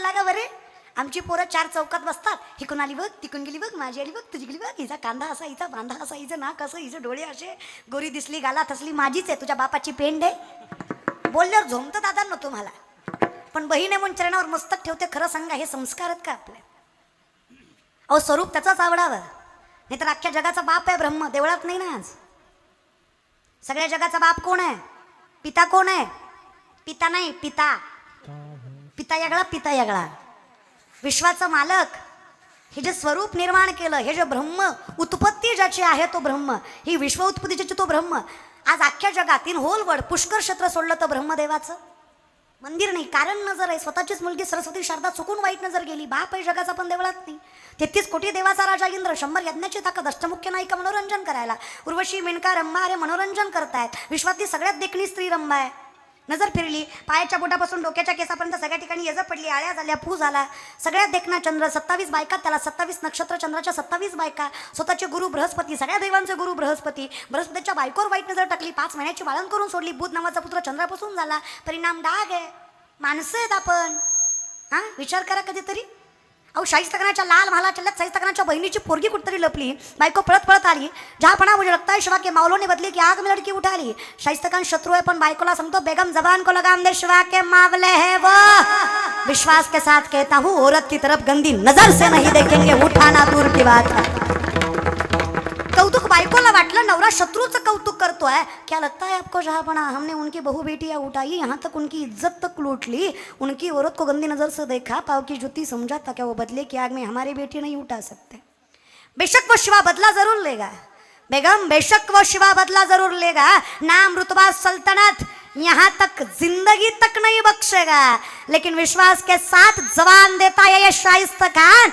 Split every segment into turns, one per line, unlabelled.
वाटला का बरे. आमची पोरं चार चौकात बसतात. हिकून आली बघ तिकून गेली बघ माझी आली बघ तुझी गेली बघ हिचा कांदा असा हिचा बांधा असा हिचं नाक असं हिचं डोळे असे. गोरी दिसली गाला थसली माझीच आहे तुझ्या बापाची पेंड आहे. बोलल्यावर झोमतं दादा न तुम्हाला. पण बहीण आहे म्हणून चरणावर मस्तक ठेवते खरं सांगा हे संस्कार आहेत का आपले? अहो स्वरूप त्याचाच आवडावं. नाहीतर अख्ख्या जगाचा बाप आहे ब्रह्म देवळात नाही ना आज. सगळ्या जगाचा बाप कोण आहे? पिता कोण आहे? पिता नाही पिता. पिता यागळा पिता यागळा विश्वाचा मालक. हे जे स्वरूप निर्माण केलं हे जे ब्रह्म उत्पत्ती ज्याची आहे तो ब्रह्म ही विश्व उत्पत्तीची तो ब्रह्म. आज अख्ख्या जगातील होलवड पुष्कर क्षेत्र सोडलं तर ब्रह्मदेवाचं. मंदिर नाही कारण नजर आहे. स्वतःचीच मुलगी सरस्वती शारदा चुकून वाईट नजर गेली. बाप आहे जगाचा पण देवळात नाही. तेहतीस कोटी देवाचा राजा इंद्र शंभर यज्ञाची ताकद अष्टमुख्य नायिका मनोरंजन करायला. उर्वशी मेनका रंभा अरे मनोरंजन करतायत. विश्वातली सगळ्यात देखणी स्त्री रंभा आहे. नजर फिरली. पायाच्या बोटापासून डोक्याच्या केसापर्यंत सगळ्या ठिकाणी येजं पडली. आळ्या झाल्या पू झाला. सगळ्यात देखना चंद्र सत्तावीस बायका त्याला सत्तावीस नक्षत्र चंद्राच्या सत्तावीस बायका. स्वतःचे गुरु बृहस्पती सगळ्या देवांचे गुरु बृहस्पती. बृहस्पतीच्या बायकोवर वाईट नजर टाकली. पाच महिन्याची बाळण करून सोडली. बुध नावाचा पुत्र चंद्रापासून झाला. परिणाम डाग आहे. माणसं आहेत आपण. हां? विचार करा कधीतरी. अहो शाहीस्तकनाच्या लाल महाला लत शाहीस्तकनाच्या बहिणीची पोरगी कुठतरी लपली. बायको पळत पळत आली. जहापणा मुझे लगता है शिवा के मावलों ने बदली की आग में लड़की उठाली. शाहीस्तकान शत्रू आहे पण बायकोला सांगतो बेगम जबान को लगाम दे शिवा के मावले है वो. विश्वास के साथ कहता हूँ औरत की तरफ गंदी नजर से नहीं देखेंगे उठाना दूर की बात। कौतुक बायकोला वाटलं नवरा शत्रूचं कौतुक करतोय क्या लगता है आपको जहापना हमने उनकी बहू बेटियाँ उठाई, यहाँ तक उनकी इज़्ज़त तक लूट ली। उनकी औरत को गंदी नज़र से देखा, पाव की जुती समझा, था क्या वो बदले की आग में हमारी बेटी नहीं उठा सकते? बेशक वो शिवा बदला ज़रूर लेगा। बेगम, बेशक वो शिवा बदला ज़रूर लेगा। नाम रुतबा सल्तनत यहाँ तक ज़िंदगी तक नहीं बख्शेगा। लेकिन विश्वास के साथ जवान देता है ये शाइस्त खान।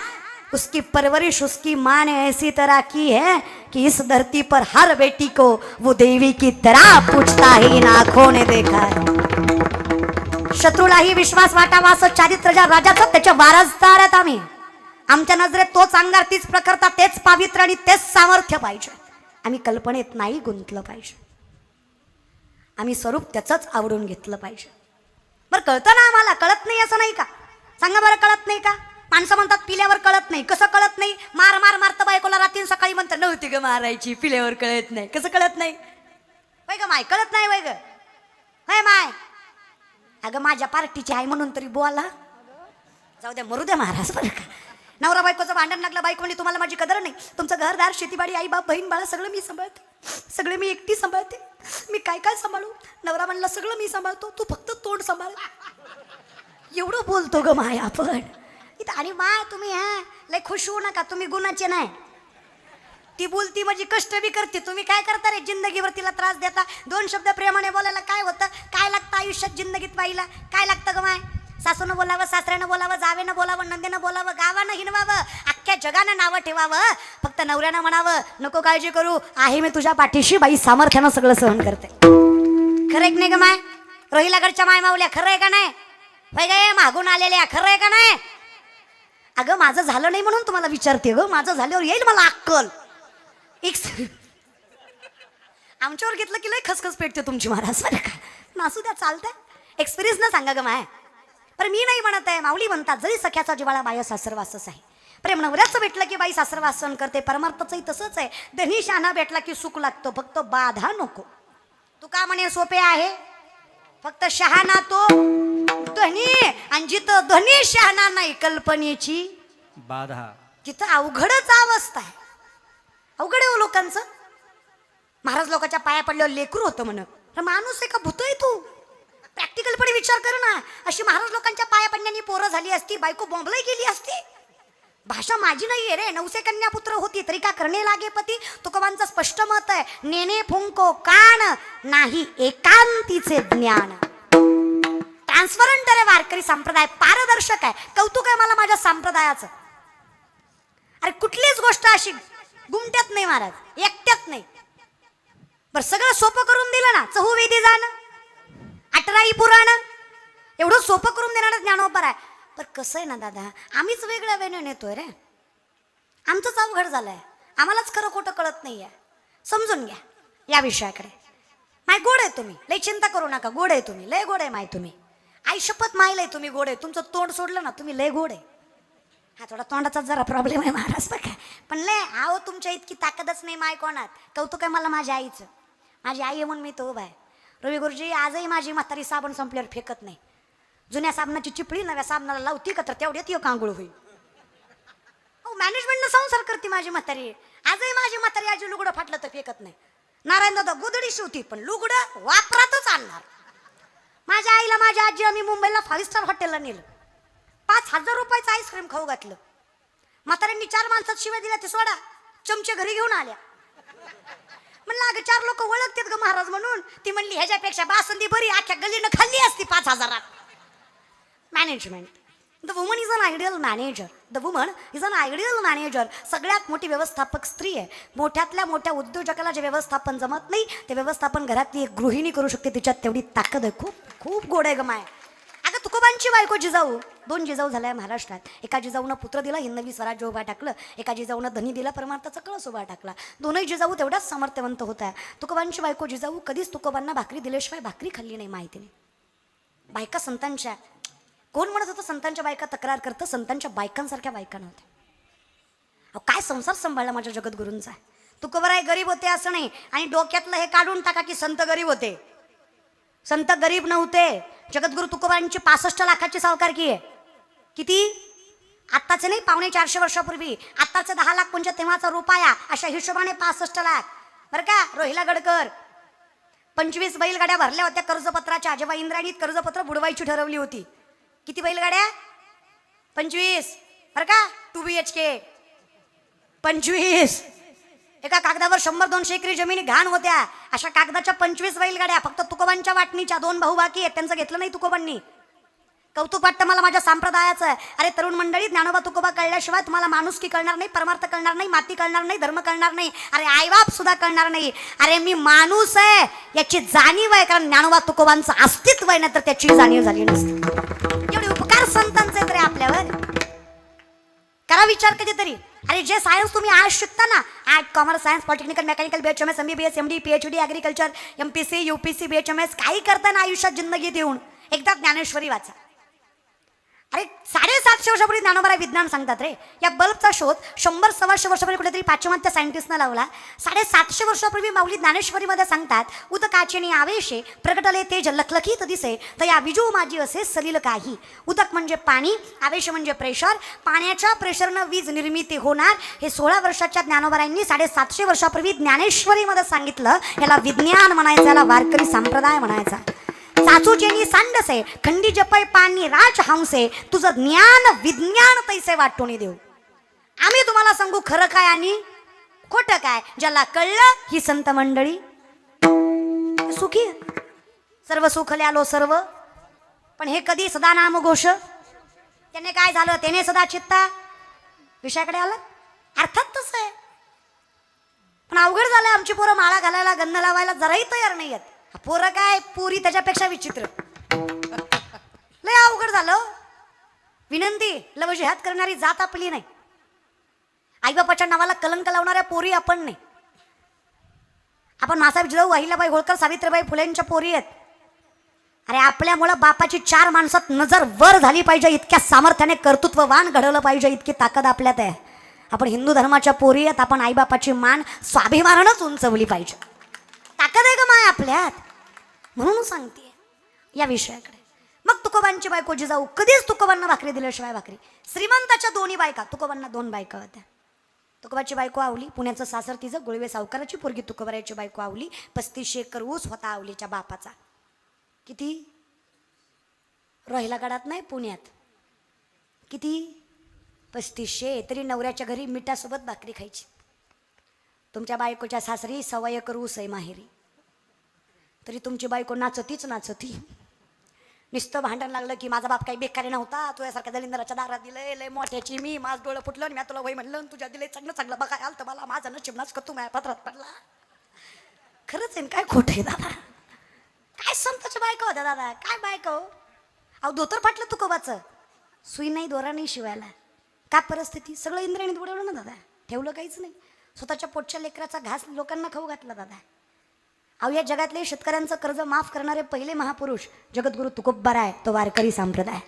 उसकी परवरिश उसकी माँ ने ऐसी तरह की है कि इस धरती पर हर बेटी को वो देवी की तरह पूछता ही इन आंखों ने देखा है। शत्रूलाही विश्वास वाटावा असं चारित्र्य ज्या राजाचं त्याच्या वारसदार आहेत आम्ही। आमच्या नजरेत तोच अंगार तीच प्रकरता तेच पावित्र्य आणि तेच सामर्थ्य पाहिजे। आम्ही कल्पनेत नाही गुंतलं पाहिजे। आम्ही स्वरूप त्याचंच आवडून घेतलं पाहिजे। बरं कळतं ना आम्हाला? कळत नाही असं नाही का? सांगा बरं कळत नाही का? माणसं म्हणतात पिल्यावर कळत नाही. कसं कळत नाही? मार मार मारतं बायकोला रात्री सकाळी म्हणतात नव्हती ग मारायची पिल्यावर कळत नाही. कसं कळत नाही? वय ग माय कळत नाही वय ग. होय माय. अगं माझ्या पार्टीची आहे म्हणून तरी बोला. जाऊ द्या मरू द्या महाराज बरं का? नवरा बायकोचं भांडण लागलं बायको म्हणजे तुम्हाला माझी कदर नाही. तुमचं घरदार शेतीबाडी आई बाप बहीण बाळा सगळं मी सांभाळते. सगळे मी एकटी सांभाळते. मी काय काय सांभाळू? नवरा म्हणला सगळं मी सांभाळतो. तू फक्त तोंड सांभाळ. एवढं बोलतो ग माय आपण. इथं आणि मा तुम्ही हा लय खुश होऊ नका तुम्ही गुणाचे नाही. ती बोलती माझी कष्ट बी करते. तुम्ही काय करता रे? जिंदगीवर तिला त्रास देता. दोन शब्द प्रेमाने बोलायला काय होतं? काय लागतं आयुष्यात जिंदगीत पाहिला काय लागतं ग माय? सासूनं बोलावं सासऱ्यानं बोलावं जावेनं बोलावं नंदीनं बोलावं गावानं हिनवावं अख्ख्या जगानं नावं ठेवावं. फक्त नवऱ्यानं म्हणावं नको काळजी करू आहे मी तुझ्या पाठीशी बाई सामर्थ्यानं सगळं सहन करते. खरं की नाही ग माय? रोहिलागडच्या माय माऊल्या खरं आहे का नाही? होय मागून आलेल्या खरं आहे का नाही? अगं माझं झालं नाही म्हणून तुम्हाला विचारते ग. माझं झाल्यावर येईल मला अक्कल. एक आमच्यावर घेतलं की लय खसखस पेटते तुमची महाराज बरं का? नासू द्या चालतंय. एक्सपिरियन्स ना सांगा ग माय. पण मी नाही म्हणत आहे. माऊली म्हणतात जरी सख्याचा जिवाळा बाया सासरवासच आहे. प्रेम नवऱ्याचं भेटलं की बाई सासरवासन करते. परमार्थचंही तसंच आहे. धनी शाना भेटला की सुख लागतो. फक्त बाधा नको. तू का म्हणे सोपे आहे. फक्त शहाणा तो धनी. आणि जिथं धनी शहाणा नाही कल्पनेची
बाधा.
तिथं अवघडच अवस्था आहे. अवघड आहे हो लोकांचं. महाराज लोकांच्या पाया पडल्यावर लेकरू होतं म्हण. माणूस आहे का भूत आहे तू प्रॅक्टिकलपणे विचार कर ना. अशी महाराज लोकांच्या पाया पडण्यानी पोरं झाली असती बायको बॉम्बलाही गेली असती. भाषा माझी नाही आहे रे. नवसे कन्यापुत्र होती तरी का करणे लागे पती? तुकोबांचं स्पष्ट मत आहे. नेने फुंको कान नाही एकांतीचे ज्ञान. ट्रान्सफरंट रे वारकरी संप्रदाय. पारदर्शक आहे. कौतुक आहे मला माझ्या संप्रदायाचं. अरे कुठलीच गोष्ट अशी गुमट्यात नाही महाराज. एकट्यात नाही. बर सगळं सोपं करून दिलं ना. चहुवेदी जाणं अठराई पुराण एवढं सोपं करून देणारं ज्ञानोपर आहे पण कसं आहे ना दादा? आम्हीच वेगळ्या वेळेने नेतोय रे. आमचंच अवघड झालं आहे आम्हालाच खरं खोटं कळत नाही आहे समजून घ्या या विषयाकडे. माय गोड आहे तुम्ही. लय चिंता करू नका. गोड आहे तुम्ही. लय गोड आहे माय तुम्ही. आई शपथ आहे तुम्ही गोड आहे. तुमचं तोंड सोडलं ना तुम्ही लय गोड आहे. हा थोडा तोंडाचा जरा प्रॉब्लेम आहे महाराज बघा. पण लय आहो तुमच्या इतकी ताकदच नाही माय कोणात. कौतुक आहे मला माझ्या आईचं. माझी आई आहे म्हणून मी तो उभा आहे. रवी गुरुजी आजही माझी म्हातारी साबण संपल्यावर फेकत नाही. जुन्या साबणाची चिपळी नव्या साबणाला लावती का तर तेवढ्यात एक आंघोळ होईल. हो मॅनेजमेंटनं संसार करते माझी म्हातारी. आजही माझी म्हातारी आजी लुगडं फाटलं तर फेकत नाही. नारायण दादा गोदडी शिवती पण लुगडं वापरातच आणणार. माझ्या आईला माझ्या आजी आम्ही मुंबईला फाईव्ह स्टार हॉटेलला नेलं. पाच हजार रुपयाचं आईस्क्रीम खाऊ घातलं. म्हाताऱ्यांनी चार माणसात शिवाय दिल्या ते सोडा. चमचे घरी घेऊन आल्या. म्हणलं अगं चार लोक ओळखतात ग महाराज म्हणून. ती म्हणली ह्याच्यापेक्षा बासंदी बरी अख्ख्या गल्लीनं खाल्ली असती पाच हजारात. Management the woman is an ideal manager the woman is an ideal manager सगळ्यात मोठी व्यवस्थापक स्त्री आहे. मोठ्यातल्या मोठ्या उद्योजकाला जे व्यवस्थापन जमत नाही ते व्यवस्थापन घरातली एक गृहिणी करू शकते. तिच्यात तेवढी ताकद आहे. खूप खूप गोड आहे गमाय अगं तुकोबांची बायको जिजाऊ. दोन जिजाऊ झाल्या महाराष्ट्रात. एका जिजाऊनं पुत्र दिला हिंदवी स्वराज्य उभा टाकलं. एका जिजाऊनं धनी दिला परमार्थाचा कळस उभा टाकला. दोनही जिजाऊ तेवढ्याच सामर्थ्यवंत होत्या तुकोबांची बायको जिजाऊ कधीच तुकोबांना भाकरी दिल्याशिवाय भाकरी खाल्ली नाही माहितीने बायका संतांच्या कोण म्हणत होतं संतांच्या बायका तक्रार करतं संतांच्या बायकांसारख्या बायका नव्हत्या. अहो काय संसार सांभाळला माझ्या जगद्गुरूंचा? तुकोबराय गरीब होते असं नाही आणि डोक्यातलं हे काढून टाका की संत गरीब होते. संत गरीब नव्हते. जगद्गुरु तुकोबांची पासष्ट लाखाची सावकारकी आहे. किती? आत्ताचे नाही पावणे चारशे वर्षापूर्वी. आत्ताचे दहा लाख म्हणजे तेव्हाचा रुपया अशा हिशोबाने पासष्ट लाख. बरं का रोहिला गडकर. पंचवीस बैलगाड्या भरल्या होत्या कर्जपत्राच्या. जेव्हा इंद्राणीत कर्जपत्र बुडवायची ठरवली होती. किती बैलगाड्या? पंचवीस. बरं का? टू बी एच के पंचवीस. एका कागदावर शंभर दोनशे एकरी जमिनी घाण होत्या. अशा कागदाच्या पंचवीस बैलगाड्या फक्त तुकोबांच्या वाटणीच्या दोन भाऊ बाकी आहेत. त्यांचं घेतलं नाही तुकोबांनी. कौतुक वाटतं मला माझ्या संप्रदायाचं. अरे तरुण मंडळी ज्ञानोबा तुकोबा कळल्याशिवाय तुम्हाला माणूस की कळणार नाही परमार्थ कळणार नाही माती कळणार नाही धर्म कळणार नाही. अरे आईबाप सुद्धा कळणार नाही. अरे मी माणूस आहे. याची जाणीव आहे कारण ज्ञानोबा तुकोबांचं अस्तित्व आहे ना तर त्याची जाणीव झाली नसते. संतांचे तरी आपल्यावर. करा विचार कधीतरी. अरे जे सायन्स तुम्ही आज शिकता ना art commerce science polytechnical mechanical B H M S M B B S M D P H D agriculture M P S C U P S C B H M करताना आयुष्यात जिंदगीत येऊन एकदा ज्ञानेश्वरी वाचा. अरे साडेसातशे वर्षापूर्वी ज्ञानोबारा विज्ञान सांगतात रे. या बल्बचा शोध शंभर सव्वाशे वर्षापूर्वी कुठेतरी पाश्चिमात्य सायंटिस्टनं लावला. साडेसातशे वर्षापूर्वी माऊली ज्ञानेश्वरीमध्ये सांगतात उदकाचेनी आवेशे प्रगटले तेज लखलखीत दिसे तर या विजू माझी असे सलील काही. उदक म्हणजे पाणी आवेश म्हणजे प्रेशर पाण्याच्या प्रेशरनं वीज निर्मिती होणार. हे सोळा वर्षाच्या ज्ञानोबारांनी साडेसातशे वर्षापूर्वी ज्ञानेश्वरीमध्ये सांगितलं. याला विज्ञान म्हणायचं याला वारकरी संप्रदाय म्हणायचा. चाचूचेनी सांडसे खंडी जपय पाणी राज हंसे तुझं ज्ञान विज्ञान तैसे वाटून देऊ. आम्ही तुम्हाला सांगू खरं काय आणि खोटं काय ज्याला कळलं ही संत मंडळी. सुखी? सर्व सुखले आलो सर्व. पण हे कधी सदा नाम घोष? त्याने काय झालं? त्याने सदा चित्ता? विषयाकडे आलं? अर्थात तसं आहे. पण अवघड झालं आमची पोरं माळा घालायला गंध लावायला जराही तयार नाही आहेत. पोरं काय पुरी त्याच्यापेक्षा विचित्र. लय अवघड झालं हो. विनंती लव करणारी जात आपली नाही. आईबापाच्या नावाला कलंक लावणाऱ्या पोरी आपण नाही. आपण मासाहेब जिजाऊ अहिल्याबाई होळकर सावित्रीबाई फुलेंच्या पोरी आहेत. अरे आपल्यामुळं बापाची चार माणसात नजर वर झाली पाहिजे इतक्या सामर्थ्याने कर्तृत्ववान घडवलं पाहिजे इतकी ताकद आपल्यात आहे. आपण हिंदू धर्माच्या पोरी आहेत आपण आईबापाची मान स्वाभिमानानंच उंचवली पाहिजे. ताकद आहे का माय आपल्यात. म्हणून सांगते या विषयाकडे. मग तुकोबांची बायको जिजाऊ कधीच तुकोबांना भाकरी दिल्याशिवाय भाकरी. श्रीमंताच्या दोन्ही बायका तुकोबांना दोन बायका होत्या. तुकोबाची बायको आवली पुण्याचं सासर तिचं गुळवे सावकाराची पोरगी तुकोबराची बायको आवली पस्तीसशे एकर ऊस होता आवलीच्या बापाचा. किती? रोहिला गडात नाही पुण्यात. किती? पस्तीसशे तरी नवऱ्याच्या घरी मिठासोबत भाकरी खायची. तुमच्या बायकोच्या सासरी सवय एकर ऊस आहे माहेरी. तरी तुमची बायको नाचतीच नाचती. नुसतं भांडण लागलं की माझा बाप काही बेकारी नव्हता तुझ्यासारख्या दलिंदराच्या दारात दिलंय लय मोठ्याची मी माझं डोळं फुटलं आणि मी तुला वय म्हणलं आणि तुझ्या दिलंय चांगलं चांगलं बघाय आलं तर मला. माझं नशीब नाच का तू माझ्या पत्रात पडला. खरंच आहे ना, काय खोटं आहे दादा? काय संताच्या बायको होत्या दादा? काय बायको? अहो धोतर फाटलं तुकोबाचं. सुई नाही दोरा नाही शिवायला. का परिस्थिती? सगळं इंद्राणीत उडवलं ना दादा? ठेवलं काहीच नाही. स्वतःच्या पोटच्या लेकराचा घास लोकांना खाऊ घातला दादा. अहो या जगातले शेतकऱ्यांचं कर्ज माफ करणारे पहिले महापुरुष जगद्गुरु आहे तो वारकरी संप्रदाय.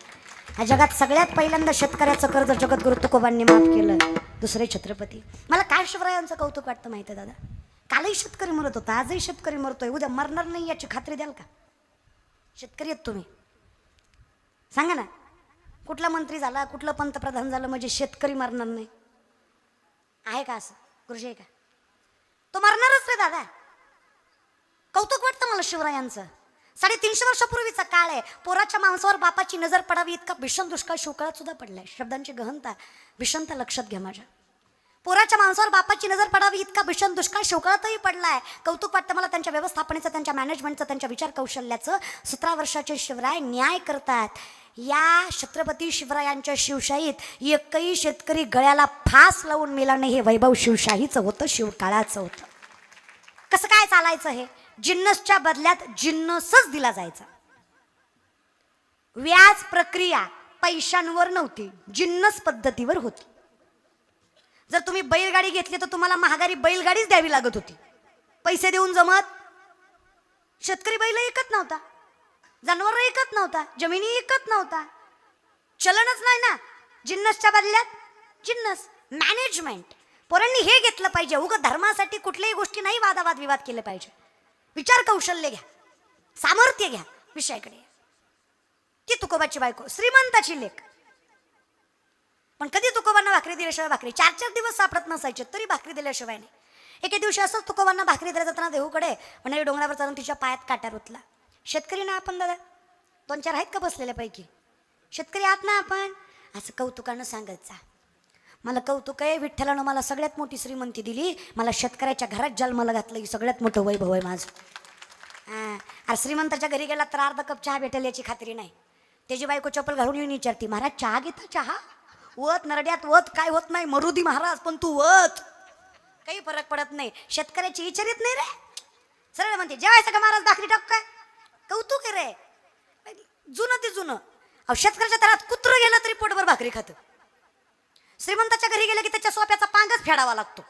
या जगात सगळ्यात पहिल्यांदा शेतकऱ्याचं कर्ज जगद्गुरु तुकोबांनी माफ केलं दुसरे छत्रपती. मला काय शिवरायांचं कौतुक वाटतं माहिती आहे दादा? कालही शेतकरी मरत होता आजही शेतकरी मरतोय उद्या मरणार नाही याची खात्री द्याल का? शेतकरी आहेत तुम्ही. सांगा ना कुठला मंत्री झाला कुठलं पंतप्रधान झालं म्हणजे शेतकरी मरणार नाही. आहे का असं? गुरुजी का? तो मरणारच रे दादा. कौतुक वाटतं मला शिवरायांचं. साडेतीनशे वर्षापूर्वीचा काळ आहे. पोराच्या माणसावर बापाची नजर पडावी इतका भीषण दुष्काळ शिवकाळात सुद्धा पडलाय. शब्दांची गहनता भीषणता लक्षात घ्या माझ्या. पोराच्या माणसावर बापाची नजर पडावी इतका भीषण दुष्काळ शिवकाळातही पडलाय. कौतुक वाटतं मला त्यांच्या व्यवस्थापनेचं त्यांच्या मॅनेजमेंटचं त्यांच्या विचार कौशल्याचं. सतरा वर्षाचे शिवराय न्याय करतात. या छत्रपती शिवरायांच्या शिवशाहीत एकही शेतकरी गळ्याला फास लावून मेला नाही. हे वैभव शिवशाहीचं होतं शिवकाळाचं होतं. कसं काय चालायचं हे? जिन्नसच्या बदल्यात जिन्नसच दिला जायचा. व्याज प्रक्रिया पैशांवर नव्हती जिन्नस पद्धतीवर होती. जर तुम्ही बैलगाडी घेतली तर तुम्हाला महागारी बैलगाडीच द्यावी लागत होती. पैसे देऊन जमत. शेतकरी बैल ऐकत नव्हता. जनावर ऐकत नव्हता जमिनी ऐकत नव्हता. चलनच नाही ना. जिन्नसच्या बदल्यात जिन्नस मॅनेजमेंट पोरांनी हे घेतलं पाहिजे. उग धर्मासाठी कुठल्याही गोष्टी नाही वादावाद विवाद केले पाहिजे. विचार कौशल्य घ्या. सामर्थ्य घ्या विषयाकडे. ती तुकोबाची बायको श्रीमंताची लेख. पण कधी तुकोबांना भाकरी दिल्याशिवाय भाकरी चार चार दिवस सापडत नसायचे तरी भाकरी दिल्याशिवाय नाही. एके दिवशी असंच तुकोबांना भाकरी दिल्या जाताना देहूकडे म्हणजे डोंगरावर चालून तिच्या पायात काटा रुतला. शेतकरी ना आपण दादा? दोन चार आहेत का बसलेल्यापैकी शेतकरी आहात ना आपण? असं कौतुकानं सांगत जा. मला कौतुक आहे विठ्ठलानं मला सगळ्यात मोठी श्रीमंती दिली. मला शेतकऱ्याच्या घरात जन्माला घातलं ही सगळ्यात मोठं वैभव आहे माझं. हां. अरे श्रीमंताच्या घरी गेला तर अर्धा कप चहा भेटेल याची खात्री नाही. त्याची बायको चप्पल घालून येऊन विचारती महाराज चहा घेता चहा? वत नरड्यात वत काय होत नाही? मरुदी महाराज पण तू वत. काही फरक पडत नाही. शेतकऱ्याची विचारित नाही रे. सरळ म्हणते जेवायचं का महाराज? भाकरी टाक काय? कौतुक आहे रे. जुनं ते जुनं. अहो शेतकऱ्याच्या तरात कुत्रं गेलं तरी पोटभर भाकरी खातं. श्रीमंताच्या घरी गेलं की त्याच्या सोप्याचा पांगच फेडावा लागतो.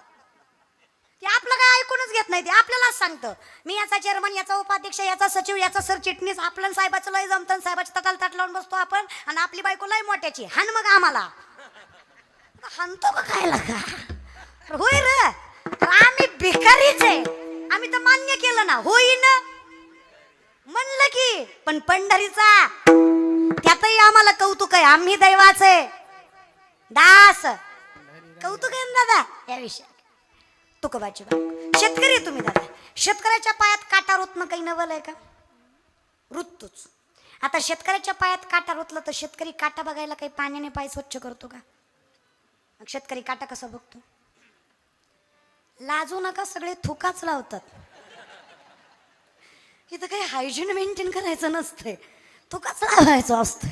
ते आपलं काय ऐकूनच घेत नाही ते आपल्यालाच सांगतं. मी याचा चेअरमन याचा उपाध्यक्ष याचा सचिव याचा सरचिटणीस आपलं साहेबाचं लय जमतं साहेबाच्या तटाला ताट लावून बसतो आपण आणि आपली बायको लय मोठ्याची हान मग आम्हाला. हानतो का काय लागा होय र. आम्ही भिकारीच आहे. आम्ही तर मान्य केलं ना. होईन. म्हणलं की पण पंढरीचा त्यातही आम्हाला कौतुक आहे. आम्ही दैवाचे. दास. कौतुक आहे ना दादा? या विषयात. तुकोबाची बायको. शेतकरी तुम्ही दादा. शेतकऱ्याच्या पायात काटा रुतणं काही नवल आहे का? रुततोच आता शेतकऱ्याच्या पायात काटा रुतलं तर शेतकरी काटा बघायला काही पाण्याने पाय स्वच्छ करतो का? मग शेतकरी काटा कसा बघतो? लाजू नका सगळे थुकाच लावतात. इथं काही हायजीन मेंटेन करायचं नसतंय. थुकाच लावायचं असतोय.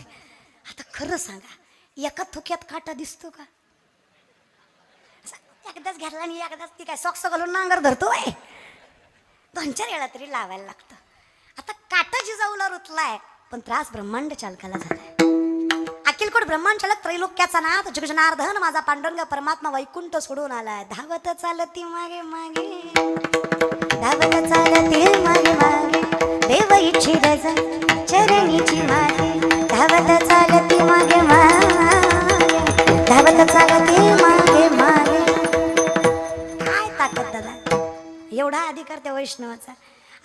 आता खरं सांगा एका थुक्यात काटा दिसतो का? एकदाच घ्यायला आणि एकदाच ती काय सॉक्स घालून नांगर धरतो आहे दोन चार वेळा तरी लावायला लागतं. आता काटा जिजाऊला रुतलाय पण त्रास ब्रह्मांड चालकाला झालाय. अखिलकोट ब्रह्मांड चालक त्रैलोक्याचा नाथ जगजनार्धन माझा पांडुरंग परमात्मा वैकुंठ सोडून आलाय. धावत चालती मागे मागे. धावत चालती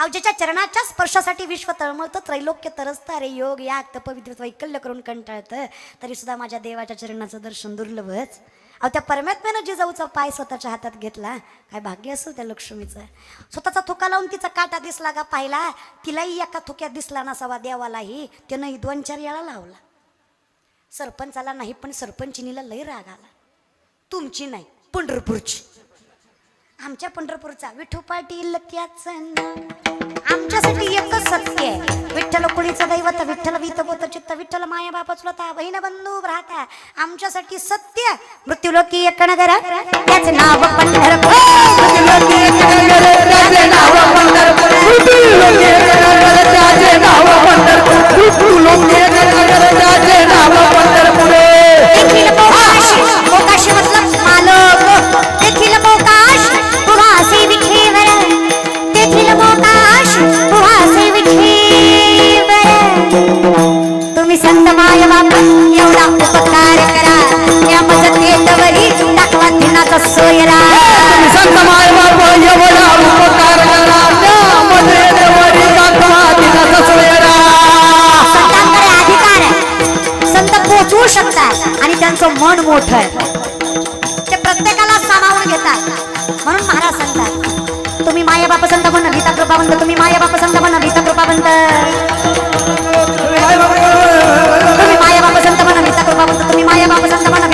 ज्याच्या चरणाच्या स्पर्शासाठी विश्व तळमळतं त्रैलोक्य तरसतं. अरे योग या तप वैकल्य करून कंटाळतं. तरी सुद्धा माझ्या देवाच्या चरणाचं दर्शन दुर्लभच. अहो त्या परमात्म्यानं जिजाऊचा पाय स्वतःच्या हातात घेतला काय भाग्य असेल त्या लक्ष्मीचं. स्वतःचा थुका लावून तिचा काटा दिसला का पाहिला तिलाही एका थुक्यात दिसला नसावा देवालाही. त्यानं दोन याला लावला. सरपंचाला नाही पण सरपंचिनीला लय राग आला. तुमची नाही पंढरपूरची. आमच्या पंढरपूरचा विठू पाटील त्याचं नाव. आमच्यासाठी एकच सत्य आहे. विठ्ठल कुणीचं दैवत विठ्ठल वित बोत चित्त विठ्ठल माया बापा चुलता बहीण बंधू राहता आमच्यासाठी सत्य मृत्यूलोकी एक नगर त्याचे नाव पंढरपूर. मोठं आहे. ते प्रत्येकाला सामावून घेतात. म्हणून महाराज सांगतात तुम्ही माया बाप संत म्हण भीता कृपावंत तुम्ही माया बाप संत म्हण भीता कृपावंत तुम्ही माया बाप संत म्हण भीता कृपावंत तुम्ही माया बाप संत म्हण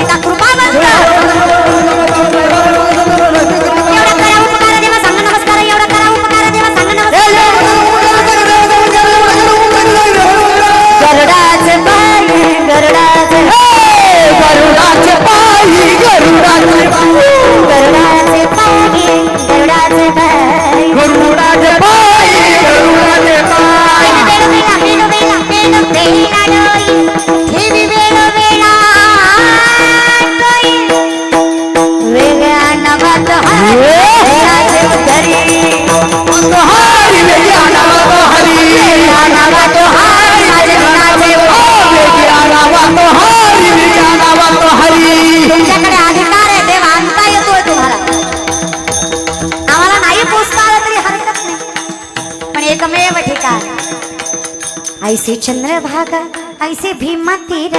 ऐसे चंद्रभागा ऐसे भीमा तीर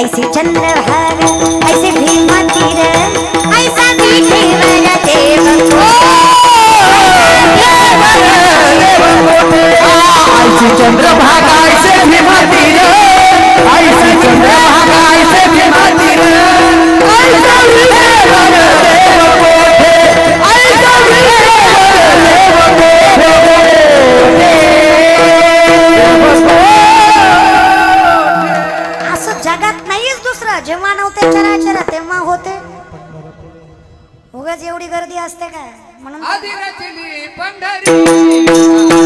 ऐसे चंद्रभागा ऐसे भीमा तीर ऐसा दिखेवर देव
ऐसे चंद्रभागा ऐसे भीमा तीर ऐसे
चंद्रभागा। असते काय म्हणून
आधी रचली पंढरी.